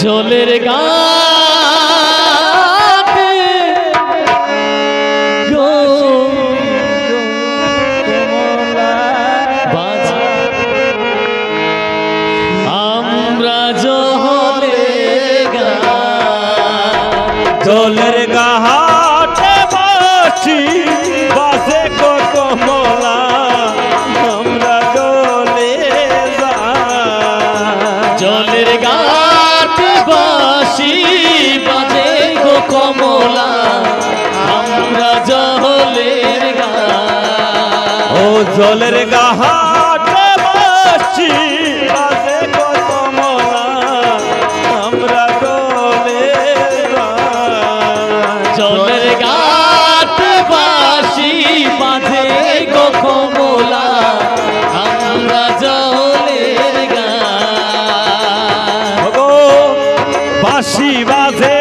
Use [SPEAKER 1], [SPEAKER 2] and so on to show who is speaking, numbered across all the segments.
[SPEAKER 1] জলের গাতে গো আমরা জলে গা জলের গাহাটে বাসি। জলের গাহাটে বাসি আমরা জলে জলের গাট বাসি গো কমলা আমরা জলের গা গো বাসি বাজে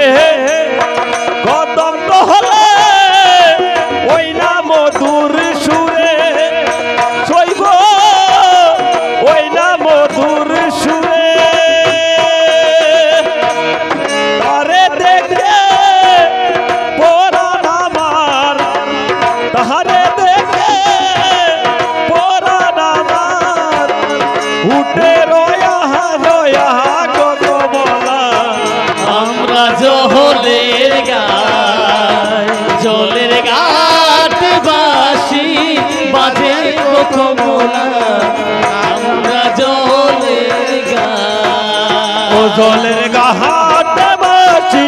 [SPEAKER 1] জলের গাহাট বাসি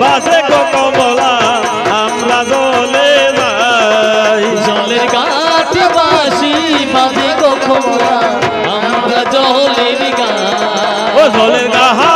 [SPEAKER 1] বাসে গো কমলা আমরা জলে যাই। জলের গাট বাসি বাসে গো কমলা আমরা জলের গা ও জলের গাহাট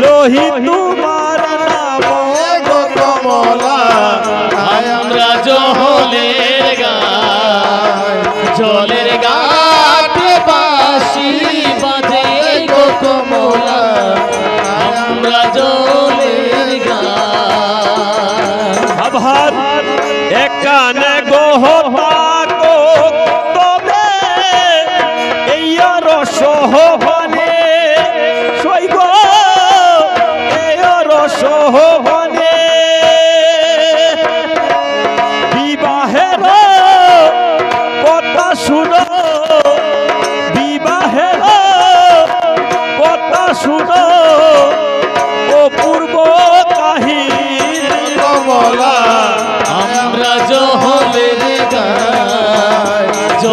[SPEAKER 1] লোহি তোমার নাম
[SPEAKER 2] গো কমলা
[SPEAKER 1] আমরা জহলের গায়, জলের গাট বাসি বাজে গো কমলা আমরা জলের একানে গোহতা গো তবে এই রসহবানে সৈব এই রসহবানে বিবাহের কথা শুনো, বিবাহের কথা শুনো।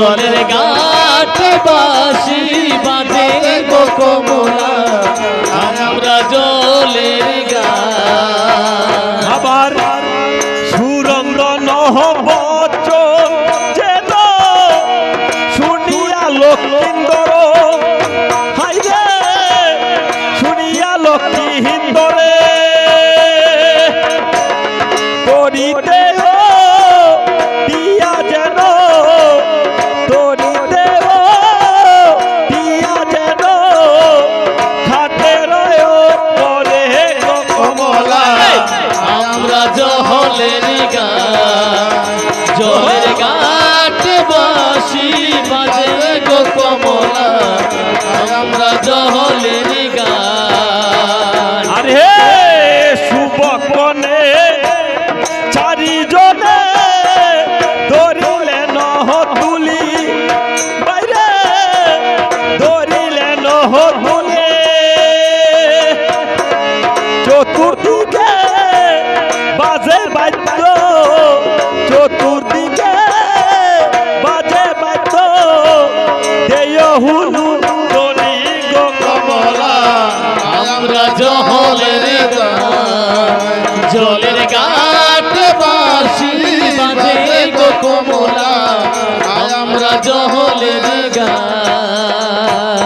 [SPEAKER 1] জলের গাট বাসি বাজে গো কমলা। গো কমলা আমরা জহলের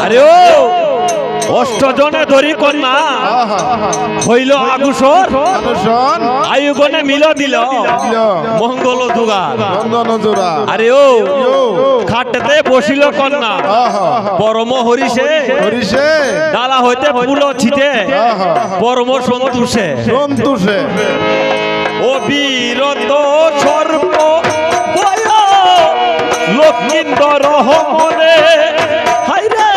[SPEAKER 1] আরে ও অষ্টজনে ধরি কন্যা হইল আগুসর।
[SPEAKER 2] অনুসরণ
[SPEAKER 1] মিল দিল মঙ্গল দুগার আরে ও খাটেতে বসিল কন্যা পরম হরিষে।
[SPEAKER 2] হরিষে।
[SPEAKER 1] ডালা হইতে ফুল ছিটে পরম সন্তোষে।
[SPEAKER 2] সন্তোষে।
[SPEAKER 1] ও বীরত লক্ষ্মীন্দর মনে হাইরে!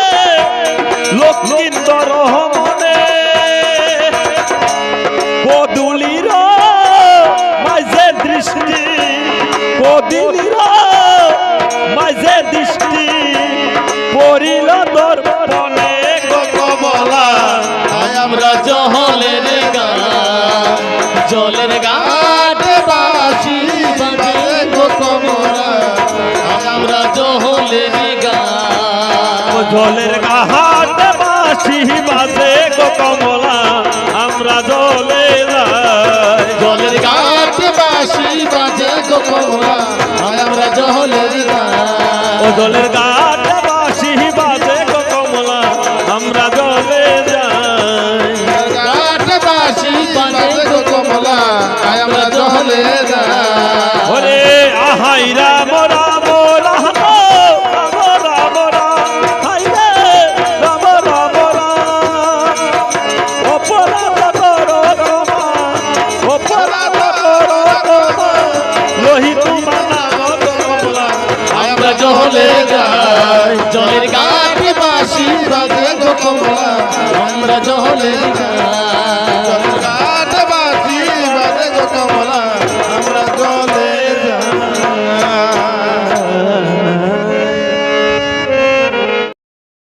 [SPEAKER 1] লক্ষ্মীন্দর মনে কদুলির মাঝে দৃষ্টি কদিলির মাঝে দৃষ্টি পরিল দর্পণে
[SPEAKER 2] কমলা।
[SPEAKER 3] আমরা জহলের গান জলের ঘাট
[SPEAKER 1] জলের ঘাট বাসি বাজে গো কমলা আমরা জলে।
[SPEAKER 3] জলের ঘাট বাসি বাজে গো কমলা আমরা জলে
[SPEAKER 1] ও জলের ঘাট আমরা
[SPEAKER 3] যায় জলের ঘাট বাসি বাজে গোকমলা আমরা জহলে গাই